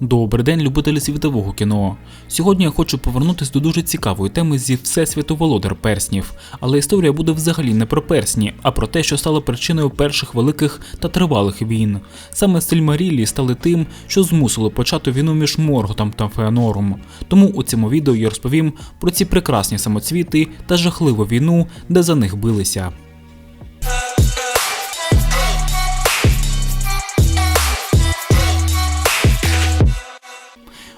Добрий день, любителі світового кіно. Сьогодні я хочу повернутися до дуже цікавої теми зі Всесвіту Володар Перснів, але історія буде взагалі не про персні, а про те, що стало причиною перших великих та тривалих війн. Саме Сильмарілі стали тим, що змусило почати війну між Морготом та Феанором. Тому у цьому відео я розповім про ці прекрасні самоцвіти та жахливу війну, де за них билися.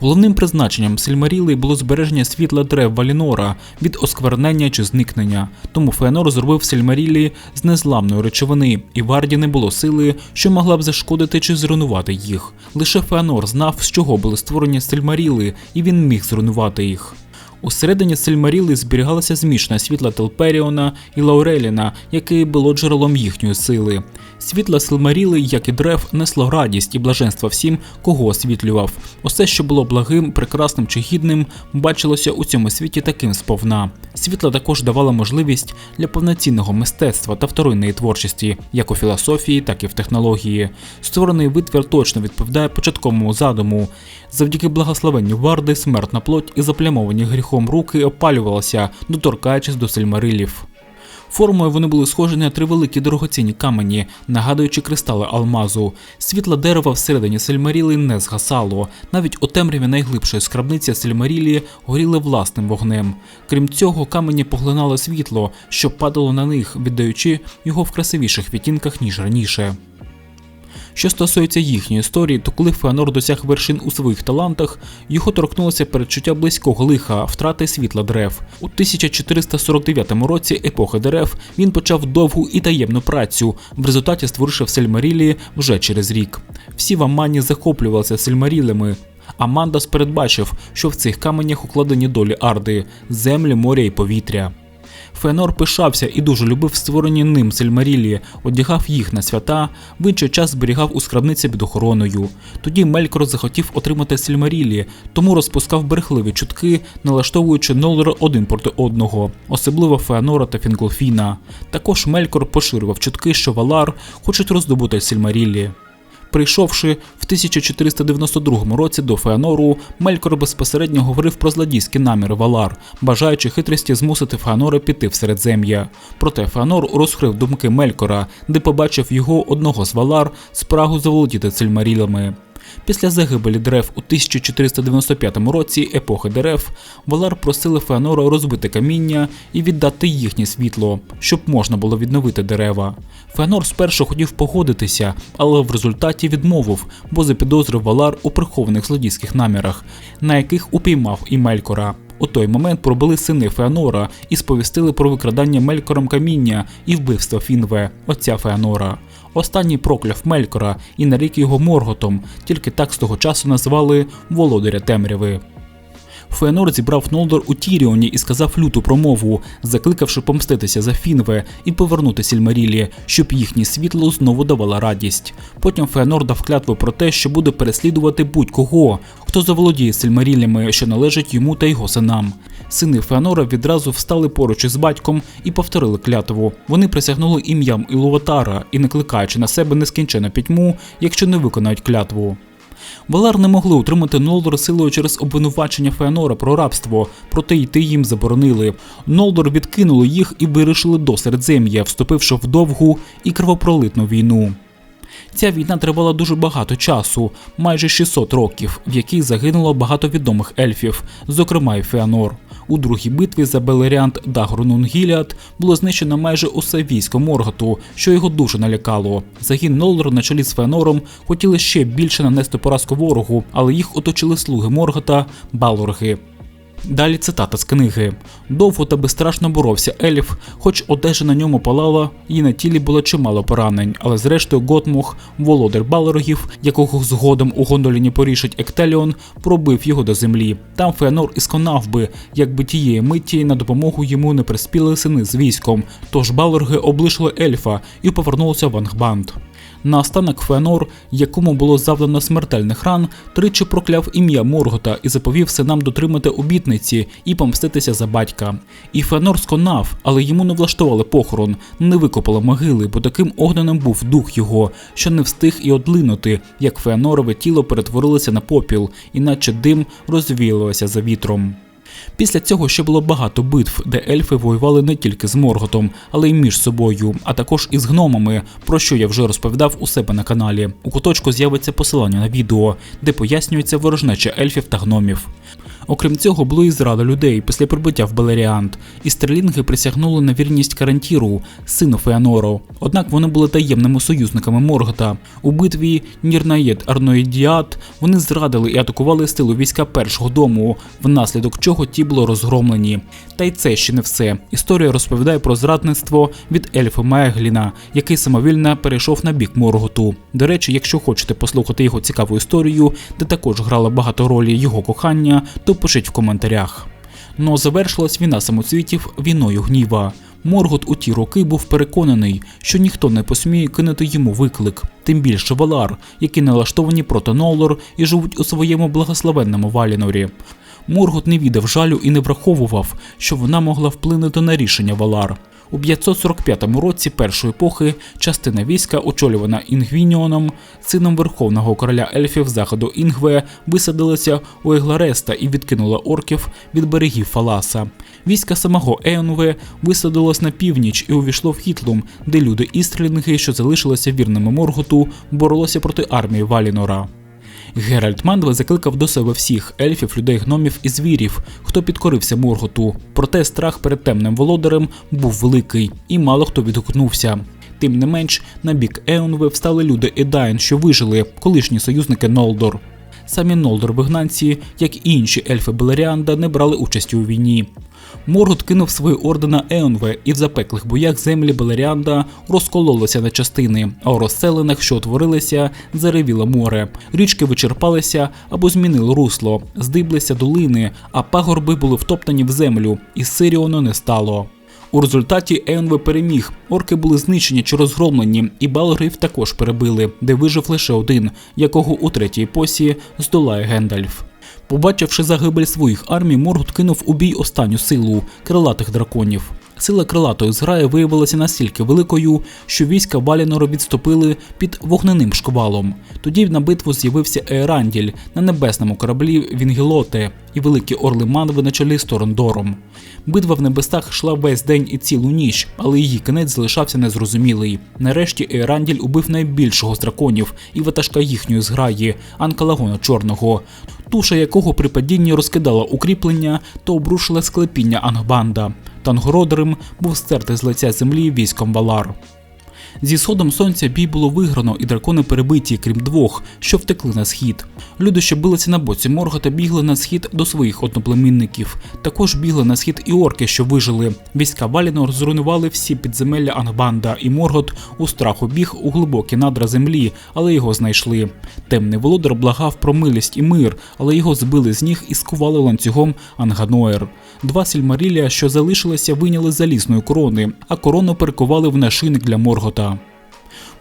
Головним призначенням Сильмаріли було збереження світла дерев Валінора від осквернення чи зникнення. Тому Феонор зробив Сильмарілі з незламної речовини, і Варді не було сили, що могла б зашкодити чи зруйнувати їх. Лише Феонор знав, з чого були створені Сильмаріли, і він міг зруйнувати їх. Усередині Сильмаріли зберігалася змішна світла Телперіона і Лауреліна, яке було джерелом їхньої сили. Світла Сильмаріли, як і древ, несло радість і блаженство всім, кого освітлював. Усе, що було благим, прекрасним чи гідним, бачилося у цьому світі таким сповна. Світло також давало можливість для повноцінного мистецтва та вторинної творчості, як у філософії, так і в технології. Створений витвір точно відповідає початковому задуму. Завдяки благословенню Варди, смертна плоть і заплямовані гріхом руки опалювалася, доторкаючись до сельмарилів. Формою вони були схожі на три великі дорогоцінні камені, нагадуючи кристали алмазу. Світла дерева всередині сельмаріли не згасало. Навіть у темряві найглибшої скрабниці сельмарілі горіли власним вогнем. Крім цього, камені поглинали світло, що падало на них, віддаючи його в красивіших відтінках ніж раніше. Що стосується їхньої історії, то коли Феонор досяг вершин у своїх талантах, його торкнулося передчуття близького лиха, втрати світла дерев. У 1449 році епохи дерев він почав довгу і таємну працю, в результаті створивши в Сельмарілі вже через рік. Всі в Амані захоплювалися Сельмарілями. Амандас передбачив, що в цих каменях укладені долі Арди, землі, моря і повітря. Феонор пишався і дуже любив створені ним сельмарілі, одягав їх на свята, в інший час зберігав у скарбниці під охороною. Тоді Мелькор захотів отримати сельмарілі, тому розпускав брехливі чутки, налаштовуючи Нолера один проти одного, особливо Феонора та Фінголфіна. Також Мелькор поширював чутки, що Валар хочуть роздобути сельмарілі. Прийшовши в 1492 році до Феонору, Мелькор безпосередньо говорив про злодійські наміри Валар, бажаючи хитрості змусити Феанора піти в середзем'я. Проте Феанор розкрив думки Мелькора, де побачив його одного з Валар спрагу заволодіти цельмарілами. Після загибелі дерев у 1495 році епохи дерев Валар просили Феонора розбити каміння і віддати їхнє світло, щоб можна було відновити дерева. Феонор спершу хотів погодитися, але в результаті відмовив, бо запідозрив Валар у прихованих злодійських намірах, на яких упіймав і Мелькора. У той момент пробили сини Феонора і сповістили про викрадання Мелькором каміння і вбивство Фінве, отця Феонора. Останній прокляв Мелькора і нарік його Морготом, тільки так з того часу назвали Володаря Темряви. Феонор зібрав Нолдор у Тіріоні і сказав люту промову, закликавши помститися за Фінве і повернути Сільмарілі, щоб їхнє світло знову давало радість. Потім Феонор дав клятву про те, що буде переслідувати будь-кого, хто заволодіє Сільмарілями, що належать йому та його синам. Сини Феонора відразу встали поруч із батьком і повторили клятву. Вони присягнули ім'ям Ілуватара і накликаючи на себе нескінчену пітьму, якщо не виконають клятву. Валар не могли утримати Нолдор силою через обвинувачення Феонора про рабство, проте йти їм заборонили. Нолдор відкинули їх і вирішили до Середзем'я, вступивши в довгу і кровопролитну війну. Ця війна тривала дуже багато часу, майже 600 років, в якій загинуло багато відомих ельфів, зокрема й Феонор. У другій битві за Белеріант Дагрунун Гіліад було знищено майже усе військо Морготу, що його дуже налякало. Загін Нолдор на чолі з Фенором хотіли ще більше нанести поразку ворогу, але їх оточили слуги Моргота Балорги. Далі цитата з книги: довго та безстрашно боровся Еліф, хоч одежа на ньому палала, і на тілі було чимало поранень, але зрештою Готмух, володар Балорогів, якого згодом у Гондоліні порішить Ектеліон, пробив його до землі. Там Феонор і сконав би, якби тієї миті на допомогу йому не приспіли сини з військом. Тож Балорги облишили ельфа і повернулися в Ангбанд. Наостанок Феонор, якому було завдано смертельних ран, тричі прокляв ім'я Моргота і заповів синам дотримати обітниці і помститися за батька. І Феонор сконав, але йому не влаштували похорон, не викопали могили, бо таким огненим був дух його, що не встиг і одлинути, як Феонорове тіло перетворилося на попіл, іначе дим розвіялося за вітром. Після цього ще було багато битв, де ельфи воювали не тільки з Морготом, але й між собою, а також із гномами, про що я вже розповідав у себе на каналі. У куточку з'явиться посилання на відео, де пояснюється ворожнеча ельфів та гномів. Окрім цього, було і зрада людей після прибуття в Белеріант, і стрелінги присягнули на вірність Карантіру, сину Феанору. Однак вони були таємними союзниками Моргота. У битві Нірнаєт Арноїдіат вони зрадили і атакували з тилу війська першого дому, внаслідок чого ті були розгромлені. Та й це ще не все. Історія розповідає про зрадництво від ельфа Мегліна, який самовільно перейшов на бік Морготу. До речі, якщо хочете послухати його цікаву історію, де також грало багато ролі його кохання, то пишіть в коментарях. Но завершилась війна самоцвітів війною гніва. Моргот у ті роки був переконаний, що ніхто не посміє кинути йому виклик, тим більше Валар, які налаштовані проти Нолор і живуть у своєму благословенному Валінорі. Моргот не віддав жалю і не враховував, що вона могла вплинути на рішення Валар. У 545 році першої епохи частина війська, очолювана Інгвініоном, сином верховного короля ельфів заходу Інгве, висадилася у Еглареста і відкинула орків від берегів Фаласа. Війська самого Еонве висадилось на північ і увійшло в Хітлум, де люди Істрілінги, що залишилися вірними Морготу, боролися проти армії Валінора. Геральт Мандве закликав до себе всіх ельфів, людей, гномів і звірів, хто підкорився Морготу. Проте страх перед темним володарем був великий, і мало хто відгукнувся. Тим не менш, на бік Еонве встали люди Едайн, що вижили, колишні союзники Нолдор. Самі Нолдор вигнанці, як і інші ельфи Белеріанда, не брали участі у війні. Моргот кинув свої орди на Еонве, і в запеклих боях землі Белеріанда розкололися на частини, а у розселених, що утворилися, заревіло море. Річки вичерпалися або змінили русло, здиблися долини, а пагорби були втоптані в землю, і Сиріону не стало. У результаті Еонве переміг. Орки були знищені чи розгромлені, і Балгрів також перебили, де вижив лише один, якого у третій посі здолає Гендальф. Побачивши загибель своїх армій, Моргут кинув у бій останню силу крилатих драконів. Сила крилатої зграї виявилася настільки великою, що війська Валінора відступили під вогненим шквалом. Тоді на битву з'явився Ееранділь на небесному кораблі Вінгелоте і великі орли Манви на чолі з Торондором. Битва в небесах йшла весь день і цілу ніч, але її кінець залишався незрозумілий. Нарешті Ееранділь убив найбільшого з драконів і ватажка їхньої зграї Анкалагона Чорного, туша якого при падінні розкидала укріплення та обрушила склепіння Ангбанда. Тангородерим був стертий з лиця землі військом Валар. Зі сходом сонця бій було виграно, і дракони перебиті, крім двох, що втекли на схід. Люди, що билися на боці Моргота, бігли на схід до своїх одноплемінників. Також бігли на схід і орки, що вижили. Війська Валінор зруйнували всі підземелля Ангбанда, і Моргот у страху біг у глибокі надра землі, але його знайшли. Темний володар благав про милість і мир, але його збили з ніг і скували ланцюгом Анганоер. Два сільмарілля, що залишилися, вийняли залізної корони, а корону перекували в нашийник для Моргота.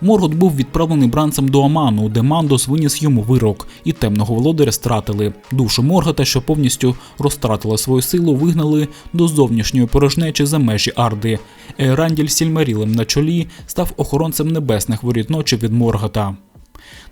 Моргот був відправлений бранцем до Аману, де Мандос виніс йому вирок, і темного володаря стратили. Душу Моргота, що повністю розтратила свою силу, вигнали до зовнішньої порожнечі за межі Арди. Еранділь Сільмарілем на чолі став охоронцем небесних воріт ночі від Моргота.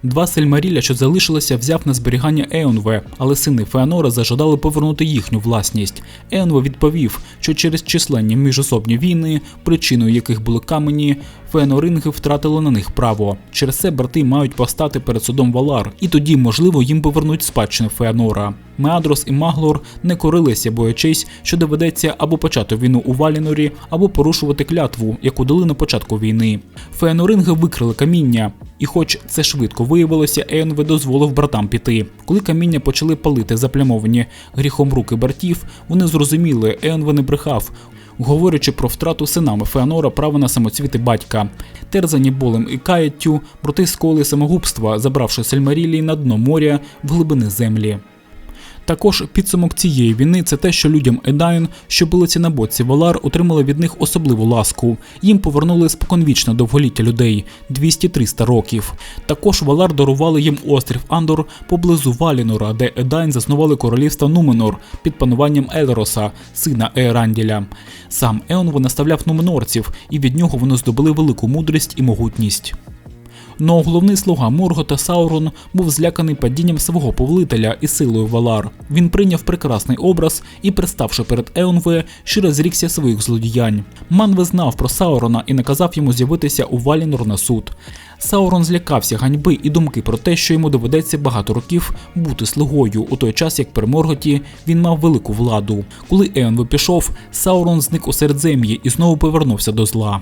Два сельмаріля, що залишилися, взяв на зберігання Еонве, але сини Феонора зажадали повернути їхню власність. Еонве відповів, що через численні міжособні війни, причиною яких були камені, Феоноринги втратили на них право. Через це брати мають постати перед судом Валар, і тоді, можливо, їм повернуть спадщину Феонора. Меадрос і Маглор не корилися, боячись, що доведеться або почати війну у Валінорі, або порушувати клятву, яку дали на початку війни. Феоноринги викрили каміння, і, хоч це швидко виявилося, Еонве дозволив братам піти. Коли каміння почали палити заплямовані гріхом руки братів, вони зрозуміли, Еонве не брехав. Говорячи про втрату синами Феонора права на самоцвіти батька, терзані болем і каяттю, брати сколи самогубства, забравши Сельмарілії на дно моря в глибини землі. Також підсумок цієї війни це те, що людям Едайн, що билися на боці Валар, отримали від них особливу ласку. Їм повернули споконвічне довголіття людей 200-300 років. Також Валар дарували їм острів Андор поблизу Валінора, де Едайн заснували королівство Нуменор під пануванням Елроса, сина Ееранділя. Сам Еон наставляв нуменорців, і від нього вони здобули велику мудрість і могутність. Но головний слуга Моргота Саурон був зляканий падінням свого повелителя і силою Валар. Він прийняв прекрасний образ і, приставши перед Еонве, щиро зрікся своїх злодіянь. Манве знав про Саурона і наказав йому з'явитися у Валінор на суд. Саурон злякався ганьби і думки про те, що йому доведеться багато років бути слугою, у той час як при Морготі він мав велику владу. Коли Еонве пішов, Саурон зник у середзем'ї і знову повернувся до зла.